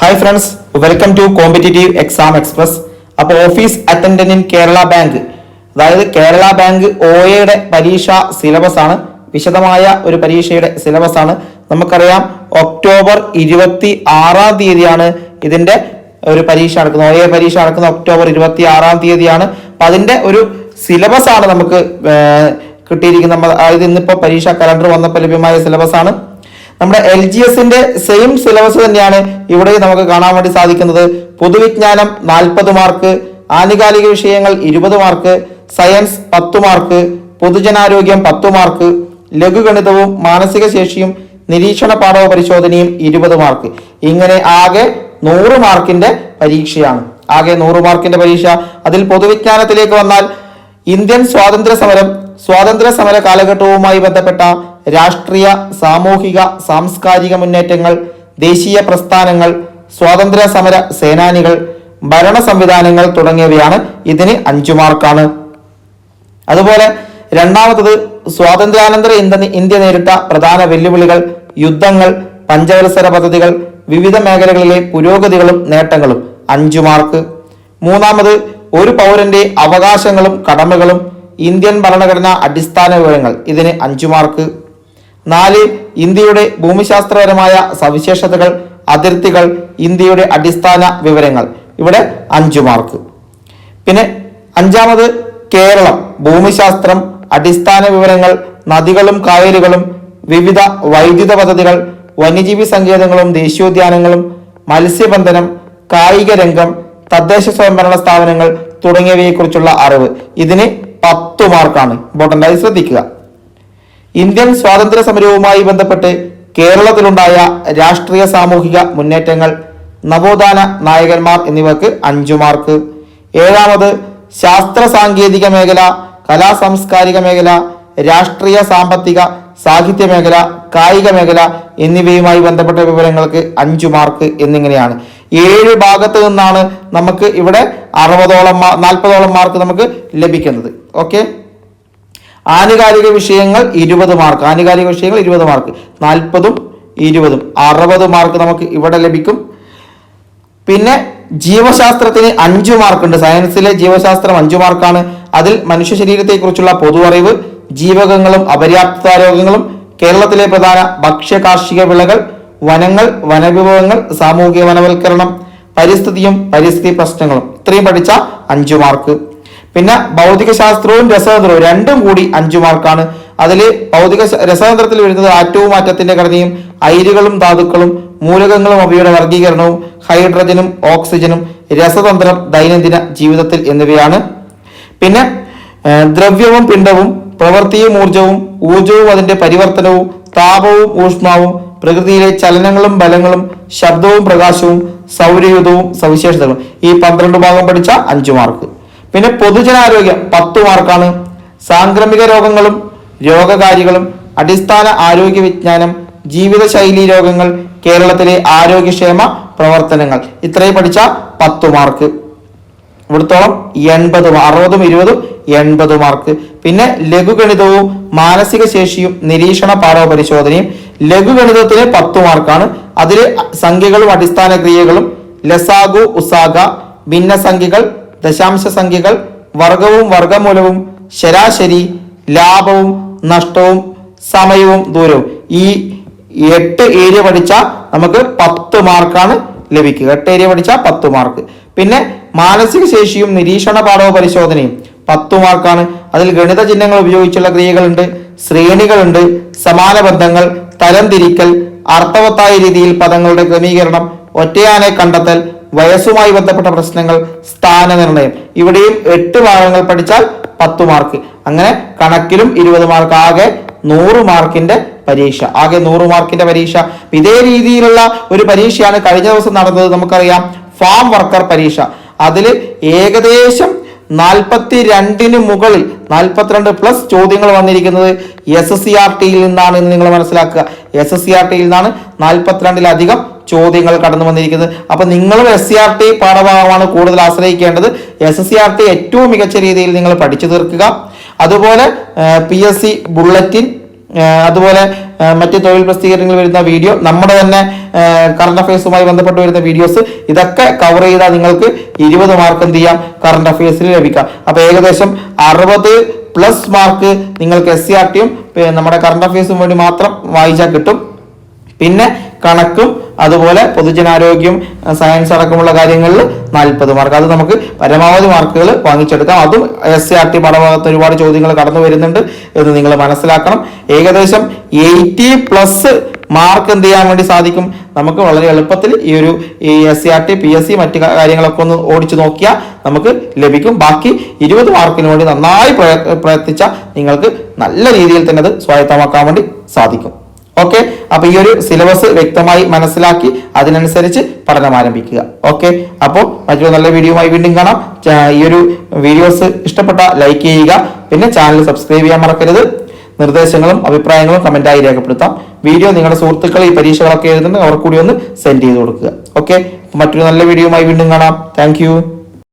Hi friends welcome to competitive exam express അപ്പോൾ office attendant in Kerala bank അതായത് Kerala bank O എയുടെ പരീക്ഷ syllabus ആണ്. വിശദമായ ഒരു പരീക്ഷയുടെ സിലബസ് ആണ്. നമുക്കറിയാം ഒക്ടോബർ ഇരുപത്തി ആറാം തീയതിയാണ് ഇതിന്റെ ഒരു പരീക്ഷ നടക്കുന്നത്. ഒ എ പരീക്ഷ നടക്കുന്നത് ഒക്ടോബർ ഇരുപത്തി ആറാം തീയതിയാണ്. അപ്പൊ അതിന്റെ ഒരു സിലബസ് ആണ് നമുക്ക് കിട്ടിയിരിക്കുന്ന അതായത് ഇന്നിപ്പോ പരീക്ഷ കലണ്ടർ വന്നപ്പോൾ ലഭ്യമായ സിലബസ് ആണ്. നമ്മുടെ എൽ ജി എസിന്റെ സെയിം സിലബസ് തന്നെയാണ് ഇവിടെ നമുക്ക് കാണാൻ വേണ്ടി സാധിക്കുന്നത്. പൊതുവിജ്ഞാനം നാൽപ്പത് മാർക്ക് ആനുകാലിക വിഷയങ്ങൾ ഇരുപത് മാർക്ക് സയൻസ് പത്ത് മാർക്ക് പൊതുജനാരോഗ്യം പത്ത് മാർക്ക് ലഘുഗണിതവും മാനസിക ശേഷിയും നിരീക്ഷണ പാഠവ പരിശോധനയും ഇരുപത് മാർക്ക് ഇങ്ങനെ ആകെ നൂറ് മാർക്കിന്റെ പരീക്ഷയാണ്. ആകെ നൂറ് മാർക്കിന്റെ പരീക്ഷ. അതിൽ പൊതുവിജ്ഞാനത്തിലേക്ക് വന്നാൽ ഇന്ത്യൻ സ്വാതന്ത്ര്യ സമരം സ്വാതന്ത്ര്യ സമര കാലഘട്ടവുമായി ബന്ധപ്പെട്ട രാഷ്ട്രീയ സാമൂഹിക സാംസ്കാരിക മുന്നേറ്റങ്ങൾ ദേശീയ പ്രസ്ഥാനങ്ങൾ സ്വാതന്ത്ര്യ സമര സേനാനികൾ ഭരണ സംവിധാനങ്ങൾ തുടങ്ങിയവയാണ് ഇതിന് അഞ്ചു മാർക്കാണ്. അതുപോലെ രണ്ടാമത്തത് സ്വാതന്ത്ര്യാനന്തര ഇന്ത്യ നേരിട്ട പ്രധാന വെല്ലുവിളികൾ യുദ്ധങ്ങൾ പഞ്ചവത്സര പദ്ധതികൾ വിവിധ മേഖലകളിലെ പുരോഗതികളും നേട്ടങ്ങളും അഞ്ചു മാർക്ക്. മൂന്നാമത് ഒരു പൗരന്റെ അവകാശങ്ങളും കടമകളും ഇന്ത്യൻ ഭരണഘടനാ അടിസ്ഥാന വിവരങ്ങൾ ഇതിന് അഞ്ചു മാർക്ക്. നാല് ഇന്ത്യയുടെ ഭൂമിശാസ്ത്രപരമായ സവിശേഷതകൾ അതിർത്തികൾ ഇന്ത്യയുടെ അടിസ്ഥാന വിവരങ്ങൾ. ഇവിടെ അഞ്ചു മാർക്ക് പിന്നെ അഞ്ചാമത് കേരളം ഭൂമിശാസ്ത്രം അടിസ്ഥാന വിവരങ്ങൾ നദികളും കായലുകളും വിവിധ വൈദ്യുത പദ്ധതികൾ വന്യജീവി സങ്കേതങ്ങളും ദേശീയോദ്യാനങ്ങളും മത്സ്യബന്ധനം കായിക രംഗം തദ്ദേശ സ്വയംഭരണ സ്ഥാപനങ്ങൾ തുടങ്ങിയവയെക്കുറിച്ചുള്ള അറിവ്. ഇതിന് പത്തു മാർക്കാണ് ഇമ്പോർട്ടന്റ് ആയി ശ്രദ്ധിക്കുക. ഇന്ത്യൻ സ്വാതന്ത്ര്യ സമരവുമായി ബന്ധപ്പെട്ട് കേരളത്തിലുണ്ടായ രാഷ്ട്രീയ സാമൂഹിക മുന്നേറ്റങ്ങൾ നവോത്ഥാന നായകന്മാർ എന്നിവർക്ക് അഞ്ചു മാർക്ക്. ഏഴാമത് ശാസ്ത്ര സാങ്കേതിക മേഖല കലാ സാംസ്കാരിക മേഖല രാഷ്ട്രീയ സാമ്പത്തിക സാഹിത്യ മേഖല കായിക മേഖല എന്നിവയുമായി ബന്ധപ്പെട്ട വിവരങ്ങൾക്ക് അഞ്ചു മാർക്ക് എന്നിങ്ങനെയാണ്. ഏഴ് ഭാഗത്ത് നിന്നാണ് നമുക്ക് ഇവിടെ അറുപതോളം നാൽപ്പതോളം മാർക്ക് നമുക്ക് ലഭിക്കുന്നത്. ഓക്കെ? ആനുകാലിക വിഷയങ്ങൾ ഇരുപത് മാർക്ക്. ആനുകാലിക വിഷയങ്ങൾ ഇരുപത് മാർക്ക്. നാൽപ്പതും ഇരുപതും. അറുപത് മാർക്ക് നമുക്ക് ഇവിടെ ലഭിക്കും. പിന്നെ ജീവശാസ്ത്രത്തിന് അഞ്ചു മാർക്കുണ്ട്. സയൻസിലെ ജീവശാസ്ത്രം അഞ്ചു മാർക്കാണ്. അതിൽ മനുഷ്യ ശരീരത്തെക്കുറിച്ചുള്ള പൊതു അറിവ് ജീവകങ്ങളും അപര്യാപ്തരോഗങ്ങളും കേരളത്തിലെ പ്രധാന ഭക്ഷ്യ കാർഷിക വിളകൾ വനങ്ങൾ വനവിഭവങ്ങൾ സാമൂഹിക വനവൽക്കരണം പരിസ്ഥിതിയും പരിസ്ഥിതി പ്രശ്നങ്ങളും. ഇത്രയും പഠിച്ച അഞ്ചു മാർക്ക്. പിന്നെ ഭൗതിക ശാസ്ത്രവും രസതന്ത്രവും രണ്ടും കൂടി അഞ്ചു മാർക്കാണ്. അതിൽ ഭൗതിക രസതന്ത്രത്തിൽ വരുന്നത് ആറ്റവും മാറ്റത്തിന്റെ ഘടനയും അയിരുകളും ധാതുക്കളും മൂലകങ്ങളും അവയുടെ വർഗീകരണവും ഹൈഡ്രജനും ഓക്സിജനും രസതന്ത്രം ദൈനംദിന ജീവിതത്തിൽ എന്നിവയാണ്. പിന്നെ ദ്രവ്യവും പിണ്ഡവും പ്രവൃത്തിയും ഊർജവും ഊർജവും അതിന്റെ പരിവർത്തനവും താപവും ഊഷ്മാവും പ്രകൃതിയിലെ ചലനങ്ങളും ബലങ്ങളും ശബ്ദവും പ്രകാശവും സൗരയുധവും സവിശേഷതകളും. ഈ പന്ത്രണ്ട് ഭാഗം പഠിച്ച അഞ്ചു മാർക്ക്. പിന്നെ പൊതുജനാരോഗ്യം പത്ത് മാർക്കാണ്. സാംക്രമിക രോഗങ്ങളും രോഗകാരികളും അടിസ്ഥാന ആരോഗ്യ വിജ്ഞാനം ജീവിതശൈലി രോഗങ്ങൾ കേരളത്തിലെ ആരോഗ്യക്ഷേമ പ്രവർത്തനങ്ങൾ. ഇത്രയും പഠിച്ച പത്ത് മാർക്ക്. ഇവിടത്തോളം എൺപത് അറുപതും ഇരുപതും എൺപത് മാർക്ക്. പിന്നെ ലഘുഗണിതവും മാനസിക ശേഷിയും നിരീക്ഷണ പാഠവ പരിശോധനയും ലഘുഗണിതത്തിന് പത്ത് മാർക്കാണ്. അതിലെ സംഖ്യകളും അടിസ്ഥാന ക്രിയകളും ലസാഗു ഉസാഗ ഭിന്നസംഖ്യകൾ ദശാംശ സംഖ്യകൾ വർഗവും വർഗമൂലവും ശരാശരി ലാഭവും നഷ്ടവും സമയവും ദൂരവും. ഈ എട്ട് ഏരിയ പഠിച്ചാൽ നമുക്ക് പത്ത് മാർക്കാണ് ലഭിക്കുക. എട്ട് ഏരിയ പഠിച്ചാൽ പത്ത് മാർക്ക് പിന്നെ മാനസിക ശേഷിയും നിരീക്ഷണ പാഠവ പരിശോധനയും പത്ത് മാർക്കാണ് അതിൽ ഗണിത ചിഹ്നങ്ങൾ ഉപയോഗിച്ചുള്ള ക്രിയകളുണ്ട് ശ്രേണികളുണ്ട് സമാന ബന്ധങ്ങൾ തരംതിരിക്കൽ അർത്ഥവത്തായ രീതിയിൽ പദങ്ങളുടെ ക്രമീകരണം ഒറ്റയാനെ കണ്ടെത്തൽ വയസ്സുമായി ബന്ധപ്പെട്ട പ്രശ്നങ്ങൾ സ്ഥാനനിർണയം. ഇവിടെയും എട്ട് ഭാഗങ്ങൾ പഠിച്ചാൽ പത്ത് മാർക്ക് അങ്ങനെ കണക്കിലും ഇരുപത് മാർക്ക് ആകെ നൂറ് മാർക്കിന്റെ പരീക്ഷ. ആകെ നൂറ് മാർക്കിന്റെ പരീക്ഷ. ഇതേ രീതിയിലുള്ള ഒരു പരീക്ഷയാണ് കഴിഞ്ഞ ദിവസം നടന്നത്. നമുക്കറിയാം ഫാം വർക്കർ പരീക്ഷ. അതിൽ ഏകദേശം നാൽപ്പത്തി രണ്ടിന് മുകളിൽ നാൽപ്പത്തിരണ്ട് പ്ലസ് ചോദ്യങ്ങൾ വന്നിരിക്കുന്നത് എസ് എസ് സി ആർ ടിയിൽ നിന്നാണ് എന്ന് നിങ്ങൾ മനസ്സിലാക്കുക. എസ് എസ് സി ആർ ടിയിൽ നിന്നാണ് നാൽപ്പത്തിരണ്ടിലധികം ചോദ്യങ്ങൾ കടന്നു വന്നിരിക്കുന്നത്. അപ്പൊ നിങ്ങളും എസ് സി ആർ ടി പാഠഭാഗമാണ് കൂടുതൽ ആശ്രയിക്കേണ്ടത്. S S C R T ഏറ്റവും മികച്ച രീതിയിൽ നിങ്ങൾ പഠിച്ചു തീർക്കുക. അതുപോലെ പി എസ് സി ബുള്ളറ്റിൻ അതുപോലെ മറ്റ് തൊഴിൽ പ്രസിദ്ധീകരണങ്ങൾ വരുന്ന വീഡിയോ നമ്മുടെ തന്നെ കറണ്ട് അഫയേഴ്സുമായി ബന്ധപ്പെട്ട് വരുന്ന വീഡിയോസ് ഇതൊക്കെ കവർ ചെയ്താൽ നിങ്ങൾക്ക് ഇരുപത് മാർക്ക് എന്ത് ചെയ്യാം? കറണ്ട് അഫയേഴ്സിൽ ലഭിക്കാം. അപ്പൊ ഏകദേശം അറുപത് പ്ലസ് മാർക്ക് നിങ്ങൾക്ക് എസ് സി ആർ ടിയും നമ്മുടെ കറണ്ട് അഫയേഴ്സും വേണ്ടി മാത്രം വായിച്ചാൽ കിട്ടും. പിന്നെ കണക്കും അതുപോലെ പൊതുജനാരോഗ്യം സയൻസ് അടക്കമുള്ള കാര്യങ്ങളിൽ നാൽപ്പത് മാർക്ക് അത് നമുക്ക് പരമാവധി മാർക്കുകൾ വാങ്ങിച്ചെടുക്കാം. അതും എസ് സി ആർ ടി പാഠഭാഗത്ത് ഒരുപാട് ചോദ്യങ്ങൾ കടന്നു വരുന്നുണ്ട് എന്ന് നിങ്ങൾ മനസ്സിലാക്കണം. ഏകദേശം എയ്റ്റി പ്ലസ് മാർക്ക് എന്ത് ചെയ്യാൻ വേണ്ടി സാധിക്കും? നമുക്ക് വളരെ എളുപ്പത്തിൽ ഈ ഒരു ഈ S C R T P S C മറ്റു കാര്യങ്ങളൊക്കെ ഒന്ന് ഓടിച്ചു നോക്കിയാൽ നമുക്ക് ലഭിക്കും. ബാക്കി ഇരുപത് മാർക്കിന് വേണ്ടി നന്നായി പ്രയ- പ്രയത്നിച്ചാൽ നിങ്ങൾക്ക് നല്ല രീതിയിൽ തന്നെ അത് സ്വായത്തമാക്കാൻ വേണ്ടി സാധിക്കും. ഓക്കെ അപ്പൊ ഈ ഒരു സിലബസ് വ്യക്തമായി മനസ്സിലാക്കി അതിനനുസരിച്ച് പഠനം ആരംഭിക്കുക. ഓക്കെ അപ്പോൾ മറ്റൊരു നല്ല വീഡിയോയുമായി വീണ്ടും കാണാം. ഈ ഒരു വീഡിയോസ് ഇഷ്ടപ്പെട്ട ലൈക്ക് ചെയ്യുക. പിന്നെ ചാനൽ സബ്സ്ക്രൈബ് ചെയ്യാൻ മറക്കരുത്. നിർദ്ദേശങ്ങളും അഭിപ്രായങ്ങളും കമന്റായി രേഖപ്പെടുത്താം. വീഡിയോ നിങ്ങളുടെ സുഹൃത്തുക്കൾ ഈ പരീക്ഷകളൊക്കെ എഴുതുന്നുണ്ട് അവർക്കൂടി ഒന്ന് സെൻഡ് ചെയ്ത് കൊടുക്കുക. ഓക്കെ മറ്റൊരു നല്ല വീഡിയോയുമായി വീണ്ടും കാണാം. താങ്ക്